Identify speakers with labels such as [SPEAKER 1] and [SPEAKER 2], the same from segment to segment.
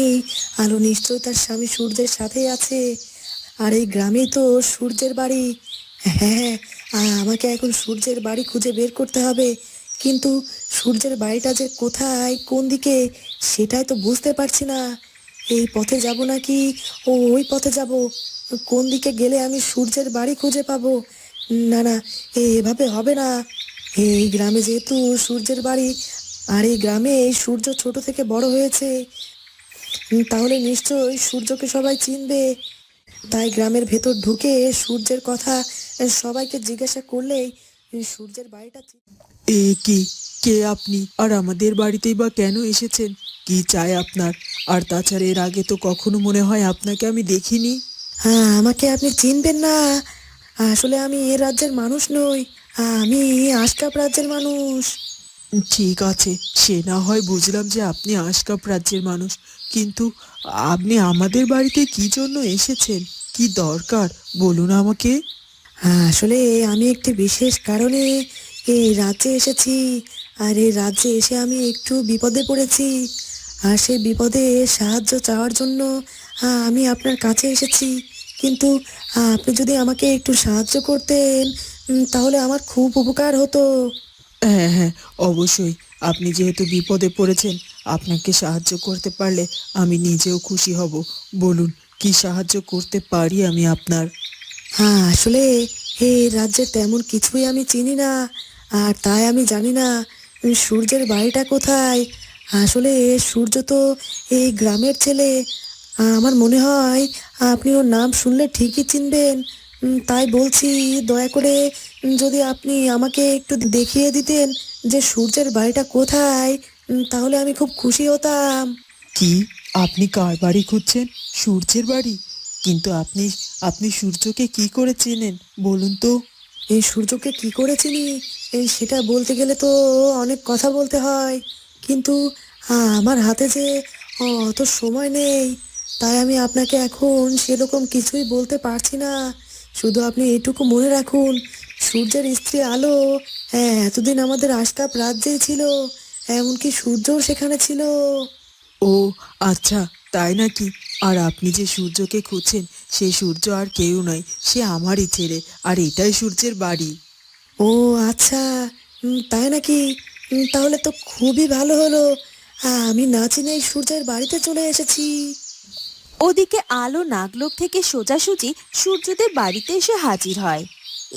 [SPEAKER 1] এই আলো নিশ্চয় তার স্বামী সূর্যের সাথেই আছে। আর এই গ্রামেই তো সূর্যের বাড়ি। হ্যাঁ আমাকে এখন সূর্যের বাড়ি খুঁজে বের করতে হবে। কিন্তু সূর্যের বাড়িটা যে কোথায়, কোন দিকে, সেটাই তো বুঝতে পারছি না। এই পথে যাব নাকি? ও, ওই পথে যাব। কোন দিকে গেলে আমি সূর্যের বাড়ি খুঁজে পাবো? না না এভাবে হবে না। এই গ্রামে যেহেতু সূর্যের বাড়ি, আর এই গ্রামে এই সূর্য ছোট থেকে বড় হয়েছে তাহলে নিশ্চয়ই সূর্যকে সবাই চিনবে। তাই গ্রামের ভেতর ঢুকে সূর্যের কথা সবাইকে জিজ্ঞাসা করলেই সূর্যের বাড়িটা
[SPEAKER 2] এ কি? কে আপনি? আর আমাদের বাড়িতেই বা কেন এসেছেন? কি চাই আপনার? আর তাছাড়া এর আগে তো কখনো মনে হয় আপনাকে আমি দেখিনি।
[SPEAKER 1] হ্যাঁ আমাকে আপনি চিনবেন না। আসলে আমি এ রাজ্যের মানুষ নই। আমি আশকাপ রাজ্যের মানুষ।
[SPEAKER 2] ঠিক আছে সে না হয় বুঝলাম যে আপনি আশকাপ রাজ্যের মানুষ। কিন্তু আপনি আমাদের বাড়িতে কি জন্য এসেছেন? কি দরকার? বলুন আমাকে।
[SPEAKER 1] হ্যাঁ, আসলে আমি একটি বিশেষ কারণে এই রাজ্যে এসেছি। আর এই রাজ্যে এসে আমি একটু বিপদে পড়েছি। আর সেই বিপদে সাহায্য চাওয়ার জন্য আমি আপনার কাছে এসেছি। কিন্তু আপনি যদি আমাকে একটু সাহায্য করতেন তাহলে আমার খুব উপকার হতো।
[SPEAKER 2] হ্যাঁ হ্যাঁ অবশ্যই। আপনি যেহেতু বিপদে পড়েছেন, আপনাকে সাহায্য করতে পারলে আমি নিজেও খুশি হব। বলুন, কি সাহায্য করতে পারি আমি আপনার?
[SPEAKER 1] হ্যাঁ আসলে হে রাজ্যে তেমন কিছুই আমি চিনি না, আর তাই আমি জানি না সূর্যের বাড়িটা কোথায়। আসলে সূর্য তো এই গ্রামের ছেলে। আমার মনে হয় আপনি ওর নাম শুনলে ঠিকই চিনবেন। তাই বলছি দয়া করে যদি আপনি আমাকে একটু দেখিয়ে দিতেন যে সূর্যের বাড়িটা কোথায় তাহলে আমি খুব খুশি হতাম।
[SPEAKER 2] কি? আপনি কার বাড়ি খুঁজছেন? সূর্যের বাড়ি? কিন্তু আপনি আপনি সূর্যকে কি করে চেনেন বলুন তো?
[SPEAKER 1] এই সূর্যকে কি করে চিনি? এই সেটা বলতে গেলে তো অনেক কথা বলতে হয়। কিন্তু আমার হাতে যে অত সময় নেই তাই আমি আপনাকে এখন সেরকম কিছুই বলতে পারছি না। শুধু আপনি এটুকু মনে রাখুন সূর্যের স্ত্রী আলো হ্যাঁ এতদিন আমাদের আশকাপ রাজ্যেই ছিল এমনকি সূর্যও সেখানে ছিল।
[SPEAKER 2] ও আচ্ছা তাই নাকি? আর আপনি যে সূর্যকে খুঁজছেন সেই সূর্য আর কেউ নয় সে আমারই ছেলে আর এটাই সূর্যের বাড়ি।
[SPEAKER 1] ও আচ্ছা তাই নাকি? তাহলে তো খুবই ভালো হলো। আমি না চিনেই সূর্যের বাড়িতে চলে এসেছি।
[SPEAKER 3] ওদিকে আলো নাগলোক থেকে সোজাসুজি সূর্যদের বাড়িতে এসে হাজির হয়।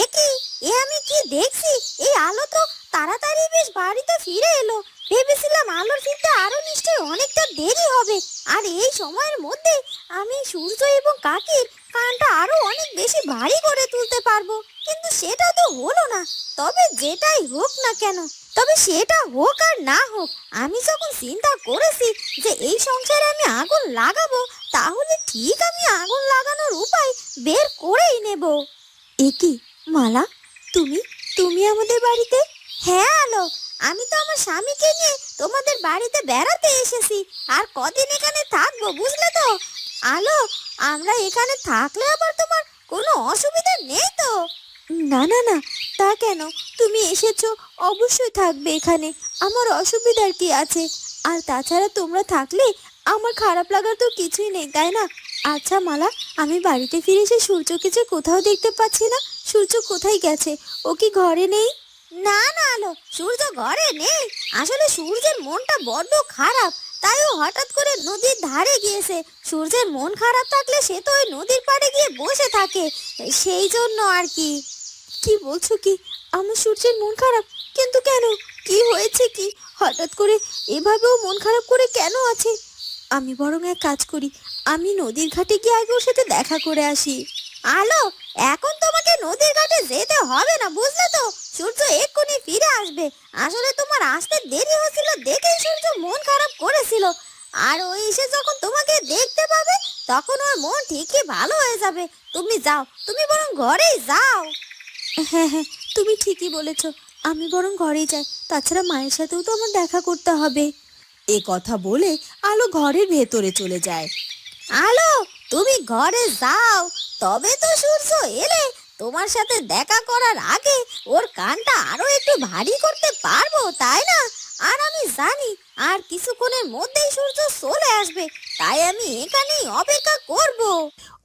[SPEAKER 4] এ কি? এ আমি কি দেখছি? এই আলো তো তাড়াতাড়ি বেশ বাড়িতে ফিরে এলো। ভেবেছিলাম আলোর ফিরতে আরও নিশ্চয়ই অনেকটা দেরি হবে। আর এই সময়ের মধ্যে আমি সূর্য এবং কাকির কানটা আরও অনেক বেশি ভারী করে তুলতে পারব। কিন্তু সেটা তো হলো না। তবে যেটাই হোক না কেন তবে সেটা হোক আর না হোক, আমি যখন চিন্তা করেছি যে এই সংসারে আমি আগুন লাগাবো, তাহলে ঠিক আমি আগুন লাগানোর উপায় বের করেই নেব।
[SPEAKER 3] এ কি, মালা, তুমি তুমি আমাদের বাড়িতে?
[SPEAKER 4] হ্যাঁ আলো, আমি তো আমার স্বামীকে নিয়ে তোমাদের বাড়িতে বেড়াতে এসেছি, আর কদিন এখানে থাকব, বুঝলে তো? আলো, আমরা এখানে থাকলে আবার তোমার কোনো অসুবিধা নেই তো?
[SPEAKER 3] না না না, তা কেন? তুমি এসেছ, অবশ্যই থাকবে এখানে। আমার অসুবিধার কি আছে? আর তাছাড়া তোমরা থাকলে আমার খারাপ লাগার তো কিছুই নেই, তাই না? আচ্ছা মালা, আমি বাড়িতে ফিরে এসে সূর্যকে যে কোথাও দেখতে পাচ্ছি না। সূর্য কোথায় গেছে? ও কি ঘরে নেই?
[SPEAKER 4] না না, আলো, সূর্য ঘরে নেই। আসলে সূর্যের মনটা বড্ড খারাপ, তাই ও হঠাৎ করে নদীর ধারে গিয়েছে। সূর্যের মন খারাপ থাকলে সে তো ওই নদীর পাড়ে গিয়ে বসে থাকে। সেই জন্য আর কি।
[SPEAKER 3] কি বলছো কি? আমার সূর্যের মন খারাপ। কিন্তু কেন? কি হয়েছে কি? হঠাৎ করে এভাবেও মন খারাপ করে কেন আছে? আমি বরং এক কাজ করি। আমি নদীর ঘাটে গিয়ে আগে ওর সাথে দেখা করে আসি।
[SPEAKER 4] আলো, এখন তোমাকে নদীর ঘাটে যেতে হবে না, বুঝলে তো? সূর্য এক্ষুনি ফিরে আসবে। আসলে তোমার আসতে দেরি হচ্ছিল দেখেই সূর্য মন খারাপ করেছিল। আর ওই এসে যখন তোমাকে দেখতে পাবে, তখন ওর মন ঠিকই ভালো হয়ে যাবে। তুমি যাও, তুমি বরং ঘরেই যাও।
[SPEAKER 3] হ্যাঁ হ্যাঁ তুমি ঠিকই বলেছ। আমি বরং ঘরেই যাই। তাছাড়া মায়ের সাথেও তো আমার দেখা করতে হবে। এ কথা বলে আলো ঘরের ভেতরে চলে যায়।
[SPEAKER 4] আলো, তুমি ঘরে যাও। তবে তো সূর্য এলে তোমার সাথে দেখা করার আগে ওর কানটা আরও একটু ভারী করতে পারব, তাই না? আর আমি জানি আর কিছুক্ষণের মধ্যেই সূর্য চলে আসবে তাই আমি এখানেই অপেক্ষা করব।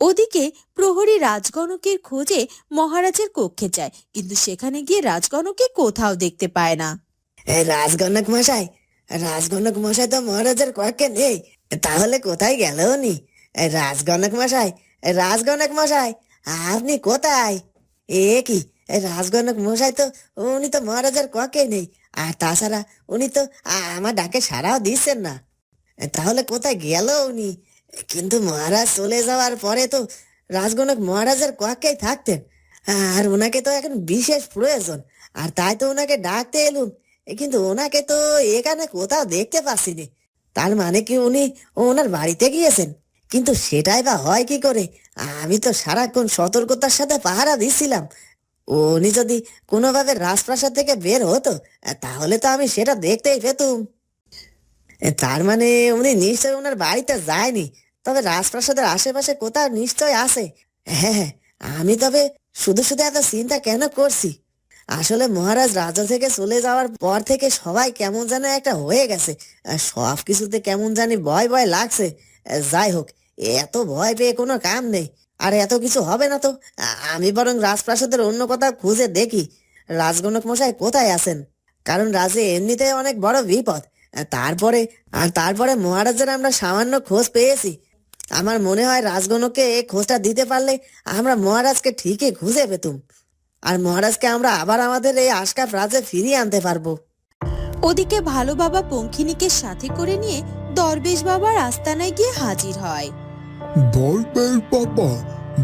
[SPEAKER 3] ওদিকে প্রহরী রাজগণকের খোঁজে মহারাজের কক্ষে যায় কিন্তু সেখানে গিয়ে রাজগণকে কোথাও দেখতে পায় না।
[SPEAKER 5] রাজগণক মশাই রাজগণক মশাই তো মহারাজের কক্ষে নেই তাহলে কোথায় গেল উনি? রাজগণক মশাই রাজগণক মশাই আপনি কোথায়? এ কি? রাজগণক মশাই তো, উনি তো মহারাজার কক্ষে নেই। আর তাছাড়া উনি তো আমার ডাকে সাড়াও দিচ্ছেন না। তাহলে কোথায় গেল উনি? কিন্তু মহারাজ চলে যাওয়ার পরে তো রাজগণক মহারাজের কক্ষেই থাকতেন। আর ওনাকে তো এখন বিশেষ প্রয়োজন। আর তাই তো ওনাকে ডাকতে এলুম। কিন্তু ওনাকে তো এখানে কোথাও দেখতে পাচ্ছি নে। তার মানে কি উনি ওনার বাড়িতে গিয়েছেন? কিন্তু সেটাই বা হয় কি করে? আমি তো সারাক্ষণ সতর্কতার সাথে পাহারা দিচ্ছিলাম। উনি যদি কোনোভাবে রাজপ্রাসাদ থেকে বের হতো, তাহলে তো আমি সেটা দেখতেই পেতুম। তার মানে উনি নিশ্চয় ওনার বাড়িতে যায়নি। তবে রাজপ্রাসাদের আশেপাশে কোথাও নিশ্চয় আছে। হ্যাঁ হ্যাঁ আমি তবে শুধু শুধু এত চিন্তা কেন করছি? আসলে মহারাজ রাজা থেকে চলে যাওয়ার পর থেকে সবাই কেমন যেন একটা হয়ে গেছে। সব কিছুতে কেমন জানি ভয় ভয় লাগছে। যাই হোক, এত ভয় পেয়ে কোনো কাম নেই। আর এত কিছু হবে না তো। আমি বরং রাজপ্রাসাদের অন্য কথা খুঁজে দেখি। রাজগণক মশাই কোথায় আছেন? কারণ রাজে এমনিতে অনেক বড় বিপদ। তারপরে আর তারপরে মহারাজের আমরা সামান্য খোঁজ পেয়েছি। আমার মনে হয় রাজগণককে এই খোঁজটা দিতে পারলে আমরা মহারাজকে ঠিকই খুঁজে পেতুম। আর মহারাজকে আমরা আবার আমাদের এই আশকাপ রাজে ফিরিয়ে আনতে পারব।
[SPEAKER 3] ওদিকে ভালো বাবা পঙ্খিনীকে সাথে করে নিয়ে দরবেশ বাবার আস্তানায় গিয়ে হাজির হয়।
[SPEAKER 6] দরবেশ বাবা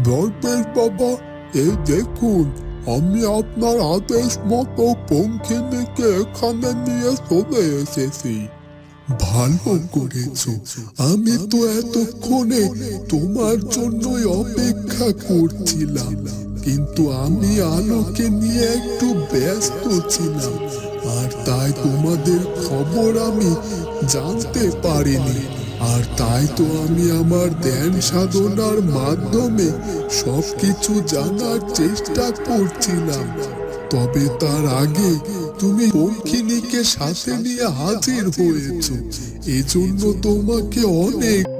[SPEAKER 6] দরবেশ বাবা এই দেখুন, আমি আপনার আদেশ মতো পঙ্খিনীকে এখানে নিয়ে চলে এসেছি। ভালো করেছ। আমি তো এতক্ষণে তোমার জন্যই অপেক্ষা করছিলাম, কিন্তু আমি আলোকে নিয়ে একটু ব্যস্ত ছিলাম, আর তাই তোমাদের খবর আমি জানতে পারিনি। আর তাই তো আমি আমার ধ্যান সাধনার মাধ্যমে সবকিছু জানার চেষ্টা করছিলাম। তবে তার আগে তুমি পঙ্খিনীকে সাথে নিয়ে হাজির হয়েছ। এজন্য তোমাকে অনেক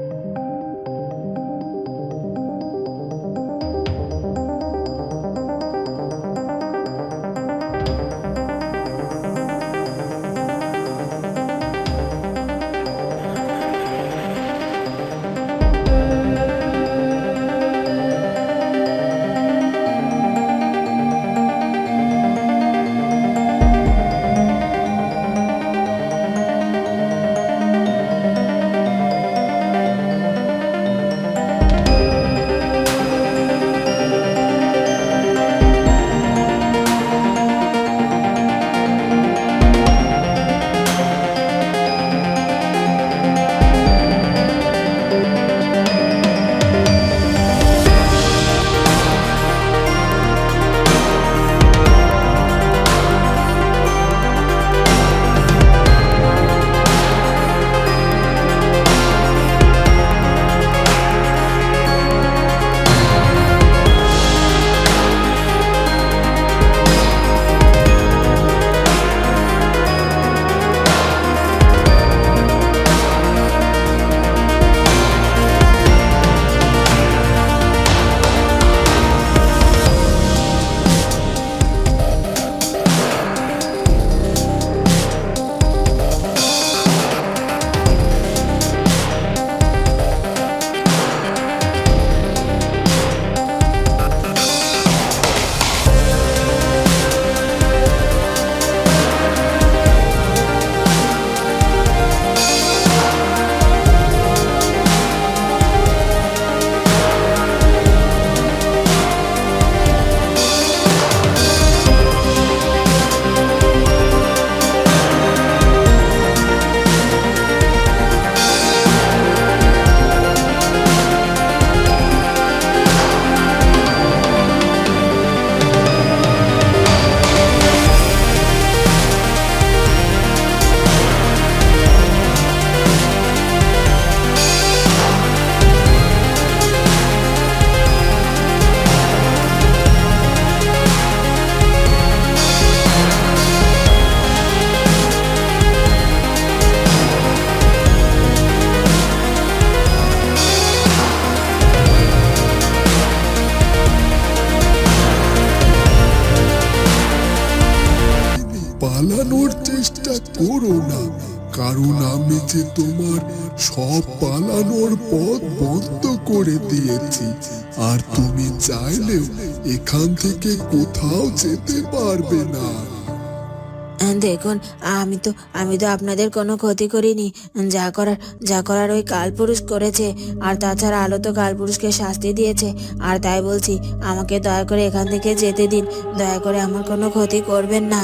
[SPEAKER 6] করো না, কারণ আমি যে তোমার সব পালানোর পথ বন্ধ করে দিয়েছি। আর তুমি চাইলেও এখান থেকে কোথাও যেতে পারবে না।
[SPEAKER 3] দেখুন, আমি তো আমি তো আপনাদের কোনো ক্ষতি করিনি। যা করার যা করার ওই কালপুরুষ করেছে, আর তাছাড়া আলো তো কালপুরুষকে শাস্তি দিয়েছে। আর তাই বলছি, আমাকে দয়া করে এখান থেকে যেতে দিন। দয়া করে আমার কোনো ক্ষতি করবেন না।